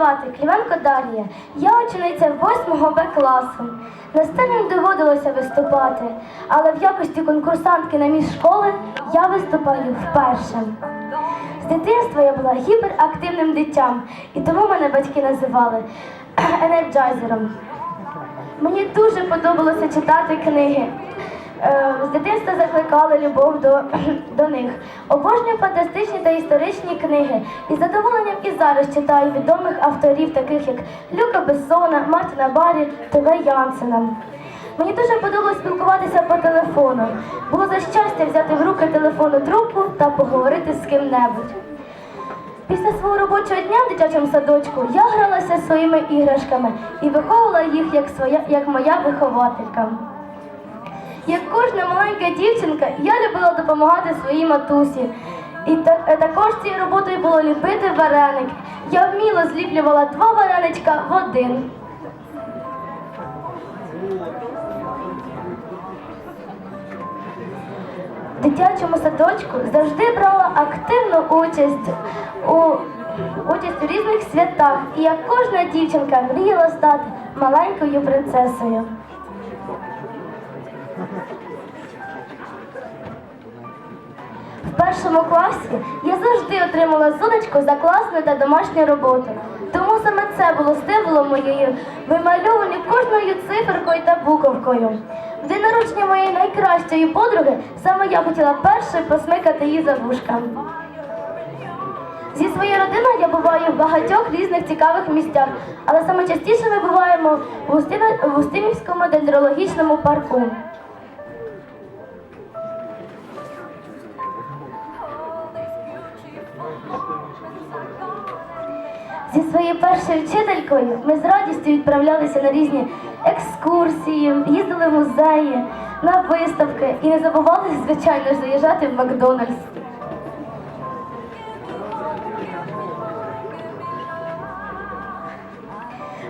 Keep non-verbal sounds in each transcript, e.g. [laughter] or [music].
звати Клівенко Дар'я. Я учениця 8 Б класу. На сцені доводилося виступати, але в якості конкурсантки на міс школи я виступаю вперше. З дитинства я була гіперактивним дитям, і тому мене батьки називали [clears throat] енерджайзером. Мені дуже подобалося читати книги. Е, З дитинства закликали любов до, [clears throat] до них. Обожнюю фантастичні та історичні книги. І з задоволенням і зараз читаю відомих авторів, таких як Люка Бессона, Мартіна Барі, Т.В. Янсена. Мені дуже подобалося спілкуватися по телефону. Було за щастя взяти в руки телефонну трубку та поговорити з ким-небудь. Після свого робочого дня в дитячому садочку я гралася своїми іграшками і виховувала їх як, своя, як моя вихователька. Як кожна маленька дівчинка, я любила допомагати своїй матусі. І е, також цією роботою було ліпити вареник. Я вміло зліплювала два вареничка в один. В дитячому садочку завжди брала активну участь у, участь у різних святах. І як кожна дівчинка мріяла стати маленькою принцесою. В першому класі я завжди отримала сонечко за класну та домашню роботу. Тому саме це було стимулом моєї вимальовані кожною циферкою та буковкою. В день народження моєї найкращої подруги саме я хотіла перше посмикати її за вушка. Зі своєю родиною я буваю в багатьох різних цікавих місцях, але саме частіше ми буваємо в Устимівському дендрологічному парку. Зі своєю першою вчителькою ми з радістю відправлялися на різні екскурсії, їздили в музеї, на виставки і не забували, звичайно заїжджати в Макдональдс.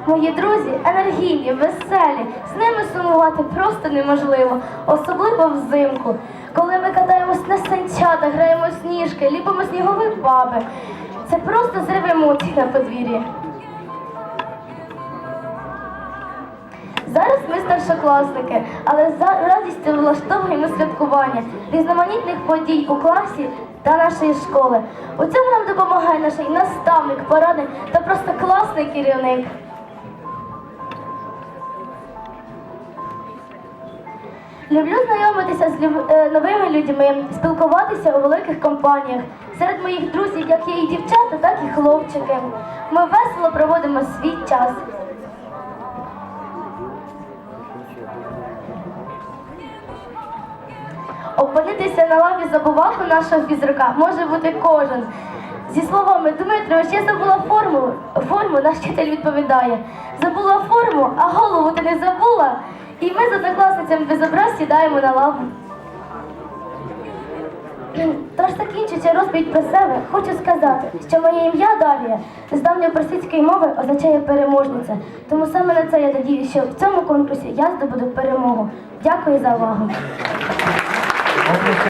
Мої друзі енергійні, веселі, з ними сумувати просто неможливо, особливо взимку, коли ми катаємось на санчатах, граємо сніжки, ліпимо снігові баби. Це просто зрив емоцій на подвір'ї. Зараз ми старшокласники, але за радістю влаштовуємо святкування різноманітних подій у класі та нашої школи. У цьому нам допомагає наш наставник, порадник та просто класний керівник. Люблю знайомитися з е, новими людьми, спілкуватися у великих компаніях. Серед моїх друзів як є і дівчата, так і хлопчики. Ми весело проводимо свій час. Опинитися на лаві забувалку нашого фізрука може бути кожен. Зі словами Дмитрович, я забула форму. Форму наш вчитель відповідає. Забула форму, а голову ти не забула. І ми з однокласницями без образ сідаємо на лаву. Тож закінчуючи розповідь про себе, хочу сказати, що моє ім'я Дар'я з давньопросвітської мови означає переможниця. Тому саме на це я надію, що в цьому конкурсі я здобуду перемогу. Дякую за увагу.